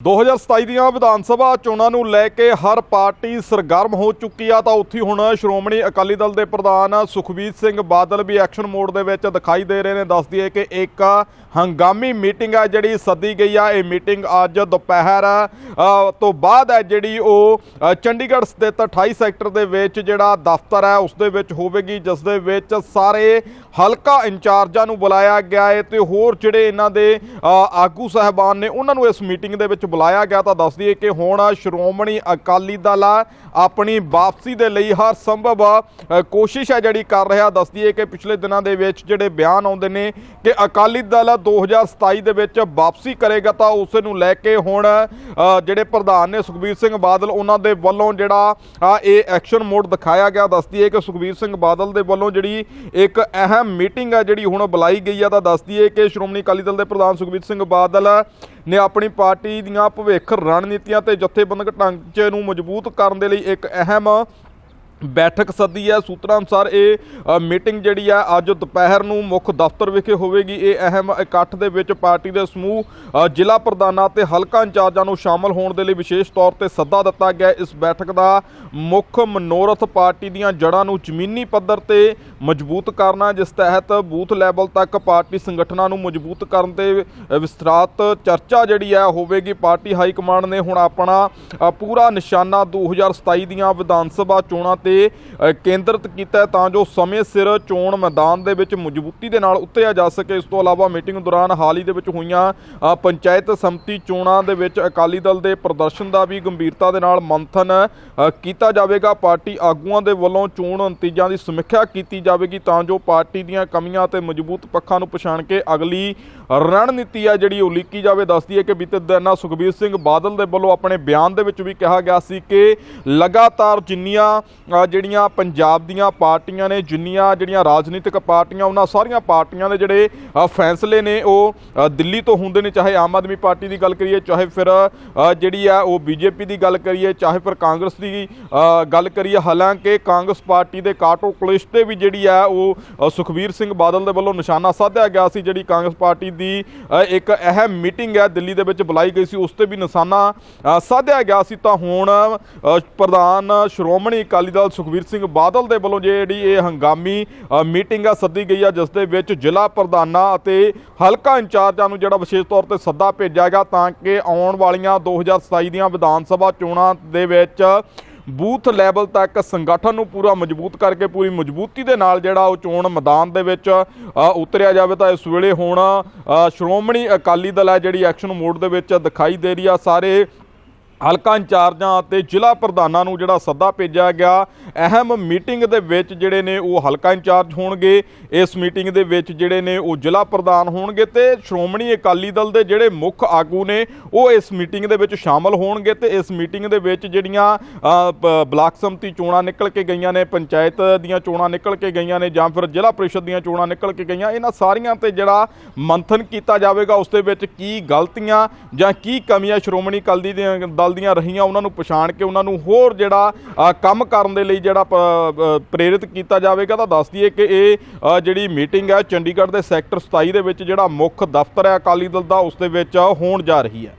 2027 ਦੀਆਂ ਵਿਧਾਨ ਸਭਾ ਚੋਣਾਂ ਨੂੰ ਲੈ ਕੇ ਹਰ ਪਾਰਟੀ ਸਰਗਰਮ ਹੋ ਚੁੱਕੀ ਆ, ਤਾਂ ਉੱਥੇ ਹੁਣ ਸ਼੍ਰੋਮਣੀ ਅਕਾਲੀ ਦਲ ਦੇ ਪ੍ਰਧਾਨ ਸੁਖਬੀਰ ਸਿੰਘ ਬਾਦਲ ਵੀ ਐਕਸ਼ਨ ਮੋਡ ਦੇ ਵਿੱਚ ਦਿਖਾਈ ਦੇ ਰਹੇ ਨੇ। ਦੱਸ ਦਈਏ ਕਿ ਇੱਕ ਹੰਗਾਮੀ ਮੀਟਿੰਗ ਆ ਜਿਹੜੀ ਸੱਦੀ ਗਈ ਆ। ਇਹ ਮੀਟਿੰਗ ਅੱਜ ਦੁਪਹਿਰ ਤੋਂ ਬਾਅਦ ਹੈ ਜਿਹੜੀ ਉਹ ਚੰਡੀਗੜ੍ਹ ਸਥਿਤ 28 ਸੈਕਟਰ ਦੇ ਵਿੱਚ ਜਿਹੜਾ ਦਫ਼ਤਰ ਹੈ, ਉਸ ਦੇ ਵਿੱਚ ਹੋਵੇਗੀ, ਜਿਸ ਦੇ ਵਿੱਚ ਸਾਰੇ ਹਲਕਾ ਇੰਚਾਰਜਾਂ ਨੂੰ ਬੁਲਾਇਆ ਗਿਆ ਹੈ ਤੇ ਹੋਰ ਜਿਹੜੇ ਇਹਨਾਂ ਦੇ ਆਗੂ ਸਾਹਿਬਾਨ ਨੇ, ਉਹਨਾਂ ਨੂੰ ਇਸ ਮੀਟਿੰਗ ਦੇ ਵਿੱਚ ਬੁਲਾਇਆ ਗਿਆ ਤਾਂ ਦੱਸ ਦਈਏ ਕਿ ਹੁਣ ਸ਼੍ਰੋਮਣੀ ਅਕਾਲੀ ਦਲ ਆ, ਆਪਣੀ ਵਾਪਸੀ ਦੇ ਲਈ ਹਰ ਸੰਭਵ ਕੋਸ਼ਿਸ਼ ਹੈ ਜਿਹੜੀ ਕਰ ਰਿਹਾ। ਦੱਸ ਦਈਏ ਕਿ ਪਿਛਲੇ ਦਿਨਾਂ ਦੇ ਵਿੱਚ ਜਿਹੜੇ ਬਿਆਨ ਆਉਂਦੇ ਨੇ ਕਿ ਅਕਾਲੀ ਦਲ 2027 ਦੇ ਵਿੱਚ ਵਾਪਸੀ ਕਰੇਗਾ ਤਾਂ ਉਸ ਨੂੰ ਲੈ ਕੇ ਹੁਣ ਜਿਹੜੇ ਪ੍ਰਧਾਨ ਨੇ ਸੁਖਬੀਰ ਸਿੰਘ ਬਾਦਲ, ਉਹਨਾਂ ਦੇ ਵੱਲੋਂ ਜਿਹੜਾ ਇਹ ਐਕਸ਼ਨ ਮੋਡ ਦਿਖਾਇਆ ਗਿਆ। ਦੱਸ ਦਈਏ ਕਿ ਸੁਖਬੀਰ ਸਿੰਘ ਬਾਦਲ ਦੇ ਵੱਲੋਂ ਜਿਹੜੀ ਇੱਕ ਅਹਿਮ ਮੀਟਿੰਗ ਹੈ ਜਿਹੜੀ ਹੁਣ ਬੁਲਾਈ ਗਈ ਆ, ਤਾਂ ਦੱਸ ਦਈਏ ਕਿ ਸ਼੍ਰੋਮਣੀ ਅਕਾਲੀ ਦਲ ਦੇ ਪ੍ਰਧਾਨ ਸੁਖਬੀਰ ਸਿੰਘ ਬਾਦਲ ਨੇ ਆਪਣੀ ਪਾਰਟੀ ਦੀਆਂ ਭਵਿੱਖ ਰਣਨੀਤੀਆਂ ਤੇ ਜਥੇਬੰਦਕ ਢਾਂਚੇ ਨੂੰ ਮਜ਼ਬੂਤ ਕਰਨ ਦੇ ਲਈ ਇੱਕ ਅਹਿਮ ਬੈਠਕ ਸੱਦੀ ਹੈ। ਸੂਤਰਾਂ ਅਨੁਸਾਰ ਇਹ ਮੀਟਿੰਗ ਜਿਹੜੀ ਹੈ ਅੱਜ ਦੁਪਹਿਰ ਨੂੰ ਮੁੱਖ ਦਫ਼ਤਰ ਵਿਖੇ ਹੋਵੇਗੀ। ਇਹ ਅਹਿਮ ਇਕੱਠ ਦੇ ਵਿੱਚ ਪਾਰਟੀ ਦੇ ਸਮੂਹ ਜ਼ਿਲ੍ਹਾ ਪ੍ਰਧਾਨਾਂ ਤੇ ਹਲਕਾ ਇੰਚਾਰਜਾਂ ਨੂੰ ਸ਼ਾਮਲ ਹੋਣ ਦੇ ਲਈ ਵਿਸ਼ੇਸ਼ ਤੌਰ ਤੇ ਸੱਦਾ ਦਿੱਤਾ ਗਿਆ। ਇਸ ਬੈਠਕ ਦਾ ਮੁੱਖ ਮਨੋਰਥ ਪਾਰਟੀ ਦੀਆਂ ਜੜ੍ਹਾਂ ਨੂੰ ਜ਼ਮੀਨੀ ਪੱਧਰ ਤੇ ਮਜ਼ਬੂਤ ਕਰਨਾ ਜਿਸ ਤਹਿਤ ਬੂਥ ਲੈਵਲ ਤੱਕ ਪਾਰਟੀ ਸੰਗਠਨਾਂ ਨੂੰ ਮਜ਼ਬੂਤ ਕਰਨ ਤੇ ਅ, ਵਿਸਤ੍ਰਾਤ ਚਰਚਾ ਜਿਹੜੀ ਹੈ ਹੋਵੇਗੀ। ਪਾਰਟੀ ਹਾਈ ਕਮਾਂਡ ਨੇ ਹੁਣ ਆਪਣਾ ਪੂਰਾ ਨਿਸ਼ਾਨਾ 2027 ਦੀਆਂ ਵਿਧਾਨ ਸਭਾ ਚੋਣਾਂ ਤੇ ਕੇਂਦਰਿਤ ਕੀਤਾ ਤਾਂ ਜੋ ਸਮੇਂ ਸਿਰ ਚੋਣ ਮੈਦਾਨ ਦੇ ਵਿੱਚ ਮਜ਼ਬੂਤੀ ਦੇ ਨਾਲ ਉਤਰਿਆ ਜਾ ਸਕੇ। ਇਸ ਤੋਂ ਇਲਾਵਾ ਮੀਟਿੰਗ ਦੌਰਾਨ ਹਾਲ ਹੀ ਦੇ ਵਿੱਚ ਹੋਈਆਂ ਪੰਚਾਇਤ ਸੰਮਤੀ ਚੋਣਾਂ ਦੇ ਵਿੱਚ ਅਕਾਲੀ ਦਲ ਦੇ ਪ੍ਰਦਰਸ਼ਨ ਦਾ ਵੀ ਗੰਭੀਰਤਾ ਦੇ ਨਾਲ ਮੰਥਨ ਕੀਤਾ ਜਾਵੇਗਾ। ਪਾਰਟੀ ਆਗੂਆਂ ਦੇ ਵੱਲੋਂ ਚੋਣ ਨਤੀਜਿਆਂ ਦੀ ਸਮੀਖਿਆ ਕੀਤੀ ਜਾਵੇਗੀ ਤਾਂ ਜੋ ਪਾਰਟੀ ਦੀਆਂ ਕਮੀਆਂ ਤੇ ਮਜ਼ਬੂਤ ਪੱਖਾਂ ਨੂੰ ਪਛਾਣ ਕੇ ਅਗਲੀ ਰਣਨੀਤੀ ਆ ਜਿਹੜੀ ਉਲੀਕੀ ਜਾਵੇ। ਦੱਸਦੀ ਹੈ ਕਿ ਬੀਤੇ ਦਿਨਾਂ ਸੁਖਬੀਰ ਸਿੰਘ ਬਾਦਲ ਦੇ ਵੱਲੋਂ ਆਪਣੇ ਬਿਆਨ ਦੇ ਵਿੱਚ ਵੀ ਕਿਹਾ ਗਿਆ ਸੀ ਕਿ ਲਗਾਤਾਰ ਜਿੰਨੀਆਂ ਜਿਹੜੀਆਂ ਪੰਜਾਬ ਦੀਆਂ ਪਾਰਟੀਆਂ ਨੇ ਜਿੰਨੀਆਂ ਜਿਹੜੀਆਂ ਰਾਜਨੀਤਿਕ ਪਾਰਟੀਆਂ ਉਹਨਾਂ ਸਾਰੀਆਂ ਪਾਰਟੀਆਂ ਦੇ ਜਿਹੜੇ ਫੈਸਲੇ ਨੇ ਉਹ ਦਿੱਲੀ ਤੋਂ ਹੁੰਦੇ ਨੇ ਚਾਹੇ ਆਮ ਆਦਮੀ ਪਾਰਟੀ ਦੀ ਗੱਲ ਕਰੀਏ ਚਾਹੇ ਫਿਰ ਜਿਹੜੀ ਆ ਉਹ ਬੀਜੇਪੀ ਦੀ ਗੱਲ ਕਰੀਏ ਚਾਹੇ ਫਿਰ ਕਾਂਗਰਸ ਦੀ ਗੱਲ ਕਰੀਏ ਹਾਲਾਂਕਿ ਕਾਂਗਰਸ ਪਾਰਟੀ ਦੇ ਕਾਟੋ ਕਲਿਸ਼ ਤੇ ਵੀ ਜਿਹੜੀ ਆ ਉਹ ਅ, ਸੁਖਬੀਰ ਸਿੰਘ ਬਾਦਲ ਦੇ ਵੱਲੋਂ ਨਿਸ਼ਾਨਾ ਸਾਧਿਆ ਗਿਆ ਸੀ ਜਿਹੜੀ ਕਾਂਗਰਸ ਪਾਰਟੀ ਦੀ ਇੱਕ ਅਹਿਮ ਮੀਟਿੰਗ ਹੈ ਦਿੱਲੀ ਦੇ ਵਿੱਚ ਬੁਲਾਈ ਗਈ ਸੀ ਉਸ ਤੇ ਵੀ ਨਿਸ਼ਾਨਾ ਸਾਧਿਆ ਗਿਆ ਸੀ। ਤਾਂ ਹੁਣ ਪ੍ਰਧਾਨ ਸ਼੍ਰੋਮਣੀ ਅਕਾਲੀ ਦਲ ਸੁਖਬੀਰ ਸਿੰਘ ਬਾਦਲ ਦੇ ਵੱਲੋਂ ਜਿਹੜੀ ਇਹ ਹੰਗਾਮੀ ਮੀਟਿੰਗ ਆ, ਸੱਦੀ ਗਈ ਆ, ਜਿਸ ਦੇ ਵਿੱਚ ਜ਼ਿਲ੍ਹਾ ਪ੍ਰਧਾਨਾਂ ਅਤੇ ਹਲਕਾ ਇੰਚਾਰਜਾਂ ਨੂੰ ਜਿਹੜਾ ਵਿਸ਼ੇਸ਼ ਤੌਰ ਤੇ ਸੱਦਾ ਭੇਜਿਆ ਗਿਆ ਤਾਂ ਕਿ ਆਉਣ ਵਾਲੀਆਂ 2027 ਦੀਆਂ ਵਿਧਾਨ ਸਭਾ ਚੋਣਾਂ ਦੇ ਵਿੱਚ ਬੂਥ ਲੈਵਲ ਤੱਕ ਸੰਗਠਨ ਨੂੰ ਪੂਰਾ ਮਜ਼ਬੂਤ ਕਰਕੇ, ਪੂਰੀ ਮਜ਼ਬੂਤੀ ਦੇ ਨਾਲ ਜਿਹੜਾ ਉਹ ਚੋਣ ਮੈਦਾਨ ਦੇ ਵਿੱਚ ਉਤਰਿਆ ਜਾਵੇ ਤਾਂ ਇਸ ਵੇਲੇ ਹੁਣ ਸ਼੍ਰੋਮਣੀ ਅਕਾਲੀ ਦਲ ਹੈ ਜਿਹੜੀ ਐਕਸ਼ਨ ਮੋਡ ਦੇ ਵਿੱਚ ਦਿਖਾਈ ਦੇ ਰਹੀ ਆ। ਸਾਰੇ ਹਲਕਾ ਇੰਚਾਰਜਾਂ ਅਤੇ ਜ਼ਿਲ੍ਹਾ ਪ੍ਰਧਾਨਾਂ ਨੂੰ ਜਿਹੜਾ ਸੱਦਾ ਭੇਜਿਆ ਗਿਆ, ਅਹਿਮ ਮੀਟਿੰਗ ਦੇ ਵਿੱਚ ਜਿਹੜੇ ਨੇ ਉਹ ਹਲਕਾ ਇੰਚਾਰਜ ਹੋਣਗੇ, ਇਸ ਮੀਟਿੰਗ ਦੇ ਵਿੱਚ ਜਿਹੜੇ ਨੇ ਉਹ ਜ਼ਿਲ੍ਹਾ ਪ੍ਰਧਾਨ ਹੋਣਗੇ ਤੇ ਸ਼੍ਰੋਮਣੀ ਅਕਾਲੀ ਦਲ ਦੇ ਜਿਹੜੇ ਮੁੱਖ ਆਗੂ ਨੇ, ਉਹ ਇਸ ਮੀਟਿੰਗ ਦੇ ਵਿੱਚ ਸ਼ਾਮਲ ਹੋਣਗੇ ਤੇ ਇਸ ਮੀਟਿੰਗ ਦੇ ਵਿੱਚ ਜਿਹੜੀਆਂ ਬਲਾਕ ਸੰਮਤੀ ਚੋਣਾਂ ਨਿਕਲ ਕੇ ਗਈਆਂ ਨੇ, ਪੰਚਾਇਤ ਦੀਆਂ ਚੋਣਾਂ ਨਿਕਲ ਕੇ ਗਈਆਂ ਨੇ ਜਾਂ ਫਿਰ ਜ਼ਿਲ੍ਹਾ ਪਰਿਸ਼ਦ ਦੀਆਂ ਚੋਣਾਂ ਨਿਕਲ ਕੇ ਗਈਆਂ, ਇਹਨਾਂ ਸਾਰੀਆਂ ਤੇ ਜਿਹੜਾ ਮੰਥਨ ਕੀਤਾ ਜਾਵੇਗਾ, ਉਸ ਦੇ ਵਿੱਚ ਕੀ ਗਲਤੀਆਂ ਜਾਂ ਕੀ ਕਮੀਆਂ ਸ਼੍ਰੋਮਣੀ ਅਕਾਲੀ ਦੀਆਂ ਦਲ ਦੀਆਂ ਰਹੀਆਂ, ਉਹਨਾਂ ਨੂੰ ਪਛਾਣ ਕੇ ਉਹਨਾਂ ਨੂੰ ਹੋਰ ਜਿਹੜਾ ਕੰਮ ਕਰਨ ਦੇ ਲਈ ਜਿਹੜਾ ਪ੍ਰੇਰਿਤ ਕੀਤਾ ਜਾਵੇਗਾ, ਤਾਂ ਦੱਸ ਦਈਏ ਕਿ ਇਹ ਜਿਹੜੀ ਮੀਟਿੰਗ ਹੈ ਚੰਡੀਗੜ੍ਹ ਦੇ ਸੈਕਟਰ 27 ਦੇ ਵਿੱਚ ਜਿਹੜਾ ਮੁੱਖ ਦਫ਼ਤਰ ਹੈ ਅਕਾਲੀ ਦਲ ਦਾ, ਉਸ ਦੇ ਵਿੱਚ ਹੋਣ ਜਾ ਰਹੀ ਹੈ।